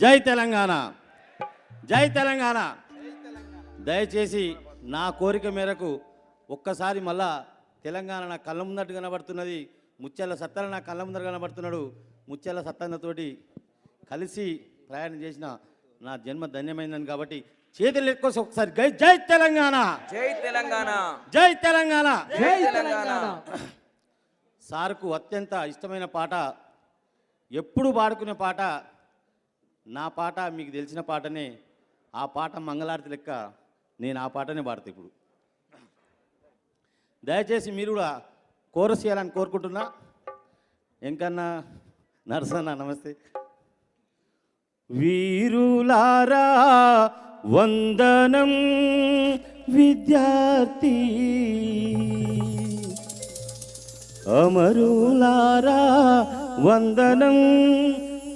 జై తెలంగాణ. జై తెలంగాణ. దయచేసి నా కోరిక మేరకు ఒక్కసారి మళ్ళా తెలంగాణ నా కళ్ళ ముందట కనబడుతున్నది. ముత్యాల సత్తన నా కళ్ళ ముందర కనబడుతున్నాడు. ముత్యాల సత్తన్నతోటి కలిసి ప్రయాణం చేసిన నా జన్మ ధన్యమైందని కాబట్టి చేతులు ఎక్కువ ఒకసారి జై జై తెలంగాణ. జై తెలంగాణ. జై తెలంగాణ. జై తెలంగాణ. సార్కు అత్యంత ఇష్టమైన పాట ఎప్పుడు పాడుకునే పాట నా పాట మీకు తెలిసిన పాటనే ఆ పాట మంగళారతి లెక్క నేను ఆ పాటనే పాడతా ఇప్పుడు. దయచేసి మీరు కూడా కోరస్ చేయాలని కోరుకుంటున్నా. ఎంకన్నా నరసన్న నమస్తే. వీరులారా వందనం విద్యార్థి. అమరులారా వందనం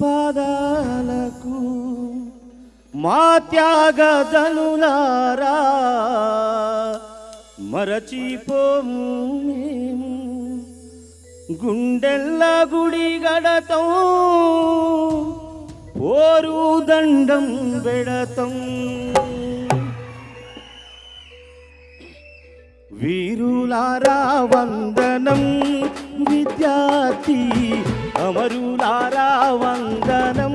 పాదాలకు మా త్యాగదనులారా మరచిపోము మేము. గుండెల్ల గుడి గడతం పోరు దండం వెడతం వీరులారా వందనం విద్యార్థి అమరులారా వందనం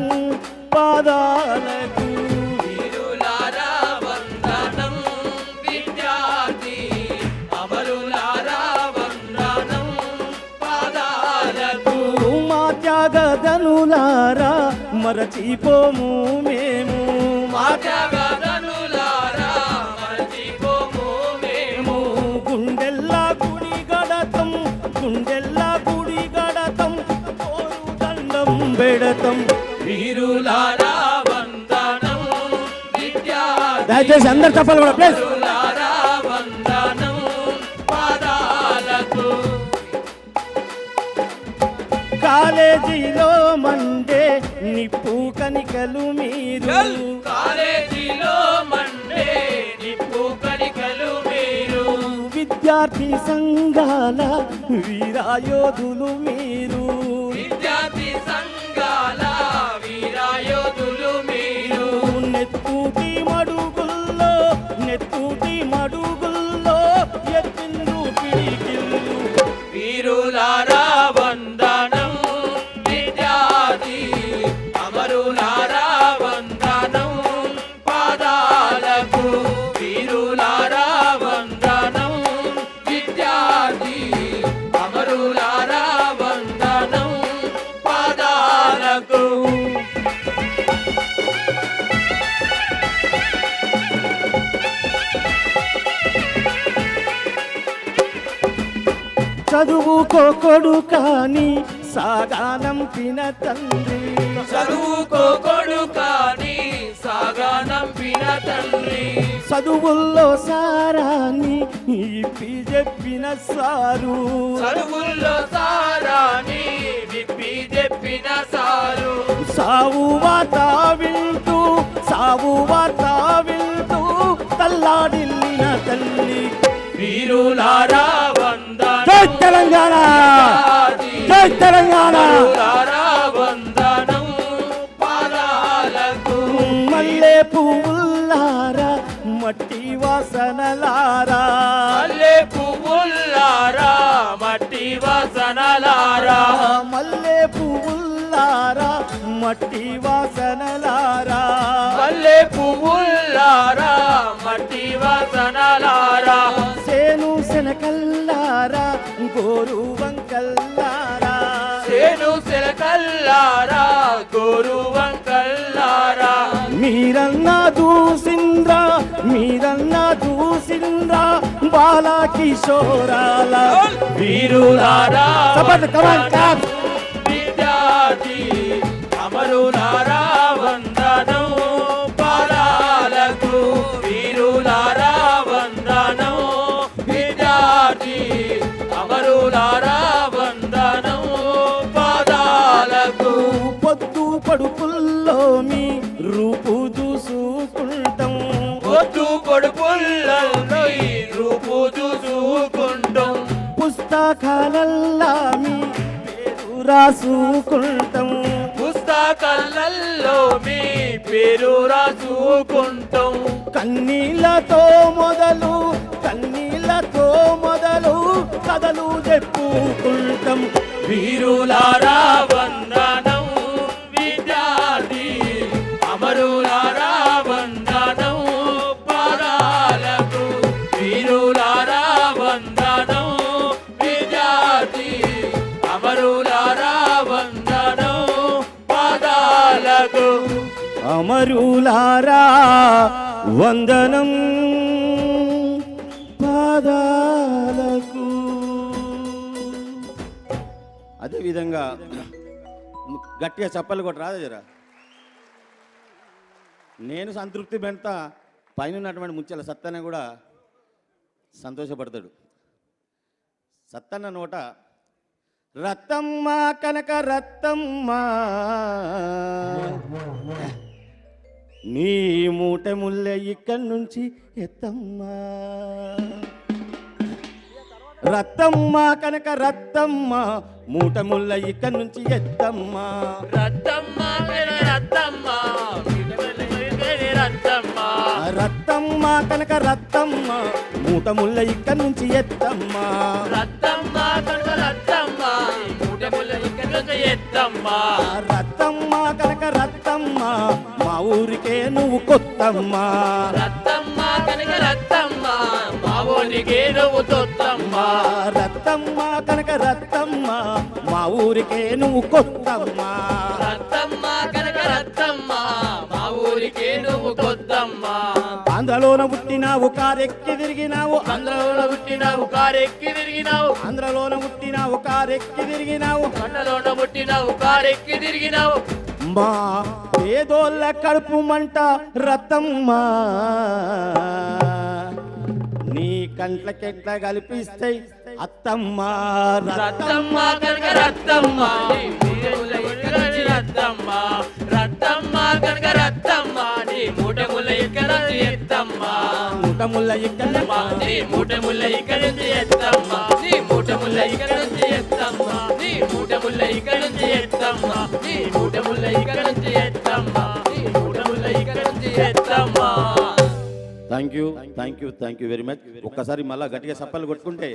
పాదాలకు. వీరులారా వందనం విద్యార్థి. పెడతం వీరులారా వందనం. విద్యార్థి దయచేసి అందరు చెప్పాలి కూడా ప్లీజ్ కాలేజీలో మండే నిప్పు కనికలు మీరు. కాలేజీలో మండే నిప్పు కణికలు మీరు. విద్యార్థి సంఘాల వీరాయోధులు మీరు. విద్యార్థి సంఘాల వీరాయోధులు మీరు. నెత్తుటి చదువుకో కొడుకాని సాగానం తిన తండ్రి. చదువుకో కొడుకాని సాగా నంపిన తండ్రి. చదువుల్లో సారాన్ని ఇప్పి చెప్పిన సారు. చదువుల్లో సారాని విప్పి చెప్పిన సారు. సావు వాత వింటూ సావు వాత వింటూ తల్లాడిల్లిన తల్లి. వీరులారా జై తెలంగాణ! జై తెలంగాణ! మల్లె పువ్వులారా మట్టి వాసనలారా. మల్లె పువ్వులారా మట్టి వాసనలారా. మల్లె మట్టి వాసనలారా శనకల్లారా గోరు వంకల్లారా? సేను సిలకల్లారా గోరు వంకల్లారా? మీరన్నా దూసింద్రా మీరన్నా దూసింద్రా బాలా కిషోరాల వీరులారా come on, clap. విద్యార్థి అమరులారా? పొద్దు పడుపుల్లో మీ రూపు దూసుకుంటాం పొద్దు పొడుపుల్లో ఈ రూపు చూసుకుంటాం. పుస్తకాలల్లా మీ పేరు రాసుకుంటాం. పుస్తకాలల్లో పుస్తకాలలో మీ పేరు రాసుకుంటాం. కన్నీళ్ళతో మొదలు కన్నీళ్ళతో మొదలు కథలు చెప్పుకుంటాం. వీరులారా వందనం అమరులారా వందనం పాదాలకు. అదేవిధంగా గట్టిగా చప్పలు కొట్ట రాదా జరా. నేను సంతృప్తి పెడతా పైన ఉన్నటువంటి ముచ్చల సత్తన్న కూడా సంతోషపడతాడు. సత్తన్న నోట రత్తమ్మ కనక రత్తమ్మ నీ మూట ముల్లె ఇక్కడి నుంచి ఎత్తమ్మా. రత్తమ్మ కనక రత్తమ్మ మూట ముల్ల ఇక్కడి నుంచి ఎత్తమ్మా. రత్తమ్మ రత్తమ్మ రత్తమ్మ కనక రత్తమ్మ మూట ముల్ల ఇక్కడి నుంచి ఎత్తమ్మా. రత్తమ్మ కనుక రత్తమ్మ ఎత్తమ్మ రత్తమ్మ కనక రత్తమ్మ మా ఊరికే నువ్వు కొత్తమ్మా. రత్తమ్మ కనుక రత్తమ్మ మా ఊరికి నువ్వు తొత్తమ్మ. రత్తమ్మ కనక రత్తమ్మ మా ఊరికే నువ్వు కొత్తమ్మా. రత్తమ్మ కొత్తమ్మ ఆంధ్రలోన పుట్టినావు కారెక్కి తిరిగినావు. ఆంధ్రలో పుట్టినావు కారెక్కి తిరిగినావు. ఆంధ్రలోన పుట్టినావు కారెక్కి తిరిగినావు. కొండలోన పుట్టినావు కారెక్కి తిరిగినావు. మా పేదోళ్ళ కడుపు మంట రతమ్మ. నీ కంట్లకెట్ల కల్పిస్తాయి అత్తమ్మ రత్తమ్మ కనుక రత్తమ్మ రత్తమ్మ కనుక రత్తమ్మ నీ మూటముల ఇక్కడ ఎత్తమ్మ ముఠముల్ల ఇక్కడ ఎత్తమ్మ నీ మూటముల ఇక్కడ ఎత్తమ్మ నీ మూటముల ఇక్కడ ఎత్తమ్మ నీ మూటముల ఇక్కడ ఎత్తమ్మ నీ మూటముల ఇక్కడ ఎత్తమ్మ నీ మూటముల ఇక్కడ ఎత్తమ్మ thank you thank you thank you very much ఒక్కసారి మళ్ళా గట్టిగా సప్పలు కొట్టుకుంటే